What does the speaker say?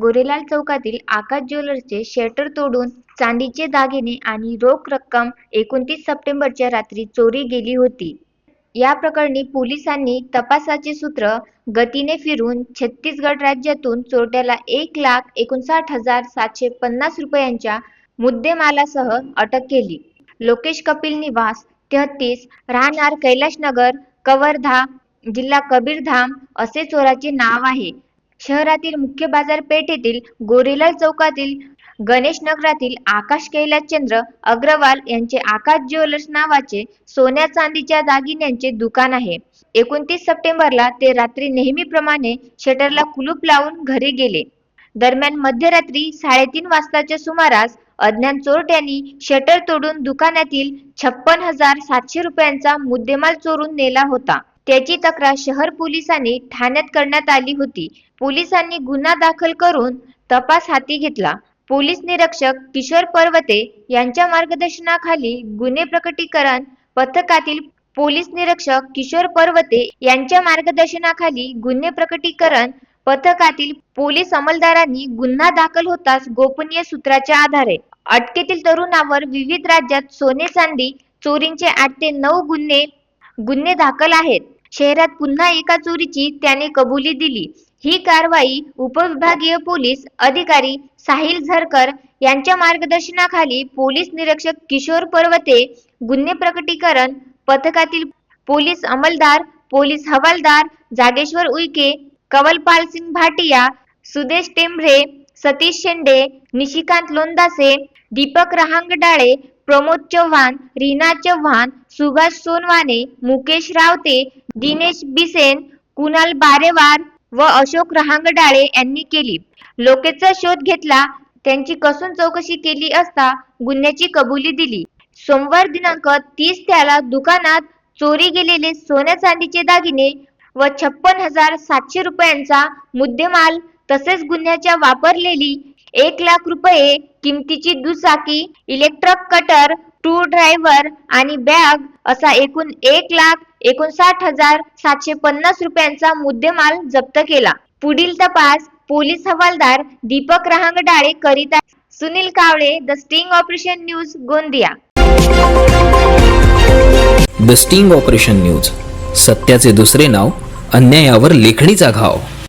गोरेलाल चौकातील आकाश ज्वेलर्सचे शटर तोडून चांदीचे दागिने आणि रोख रक्कम एकोणतीस सप्टेंबरच्या रात्री चोरी गेली होती. या प्रकरणी पोलिसांनी तपासाचे सूत्र गतीने फिरून छत्तीसगड राज्यातून चोरट्याला एक लाख एकोणसाठ हजार सातशे पन्नास रुपयांच्या मुद्देमालासह अटक केली. लोकेश कपिल निवास तेहतीस राहणार कैलाशनगर कवर्धा जिल्हा कबीरधाम असे चोराचे नाव आहे. शहरातील मुख्य बाजारपेठेतील गोरेलाल चौकातील गणेश नगरातील आकाश कैलासचंद्र अग्रवाल यांचे आकाश ज्वेलर्स नावाचे सोन्या चांदीच्या दागिन्यांचे दुकान आहे. एकोणतीस सप्टेंबरला ते रात्री नेहमीप्रमाणे शटरला कुलूप लावून घरी गेले. दरम्यान मध्यरात्री साडेतीन वाजताच्या सुमारास अज्ञान चोरट्यांनी शटर तोडून दुकानातील छप्पन हजार सातशे रुपयांचा मुद्देमाल चोरून नेला होता. त्याची तक्रार शहर पोलिसांनी ठाण्यात करण्यात आली होती. पोलिसांनी गुन्हा दाखल करून तपास हाती घेतला. पोलीस निरीक्षक किशोर पर्वते यांच्या मार्गदर्शनाखाली गुन्हे प्रकटीकरण पथकातील पोलीस निरीक्षक किशोर पर्वते यांच्या मार्गदर्शनाखाली गुन्हे प्रकटीकरण पथकातील पोलीस अंमलदारांनी गुन्हा दाखल होताच गोपनीय सूत्राच्या आधारे. अटकेतील तरुणावर विविध राज्यात सोने चांदी चोरींचे आठ ते नऊ गुन्हे गुन्हे दाखल आहेत. शहरात पुन्हा एका चोरीची त्याने कबुली दिली. ही कारवाई उपविभागीय पोलीस अधिकारी साहिल झरकर यांच्या मार्गदर्शनाखाली पोलीस निरीक्षक किशोर पर्वते गुन्हे प्रकटीकरण पथकातील पोलीस अंमलदार पोलीस हवालदार जागेश्वर उईके कवलपाल सिंग भाटिया सुदेश टेंभरे सतीश शेंडे निशिकांत लोंदासे दीपक रहांगडाळे प्रमोद चव्हाण रीना चव्हाण सुभाष सोनवाने मुकेश रावते दिनेश बिसेन कुणाल बारेवार व अशोक रहांगडाळे यांनी केली. लोकेचा शोध घेतला त्यांची कसून चौकशी केली असता गुन्ह्याची कबुली दिली. सोमवार दिनांक तीस त्याला दुकानात चोरी गेलेले सोन्या चांदीचे दागिने व छप्पन हजार सातशे रुपयांचा मुद्देमाल तसेच गुन्ह्याच्या वापरलेली एक लाख रुपये किमतीची दुचाकी इलेक्ट्रिक कटर टू ड्रायव्हर आणि बॅग असा एकूण एक लाख एकोणसाठ हजार सातशे पन्नास रुपयांचा मुद्देमाल जप्त केला. पुढील तपास पोलीस हवालदार दीपक रहांगडाळे करीत आहेत. Sunil Kawale the sting operation news Gondia. The sting operation news सत्याचे दुसरे नाव अन्यायावर लेखणीचा घाव.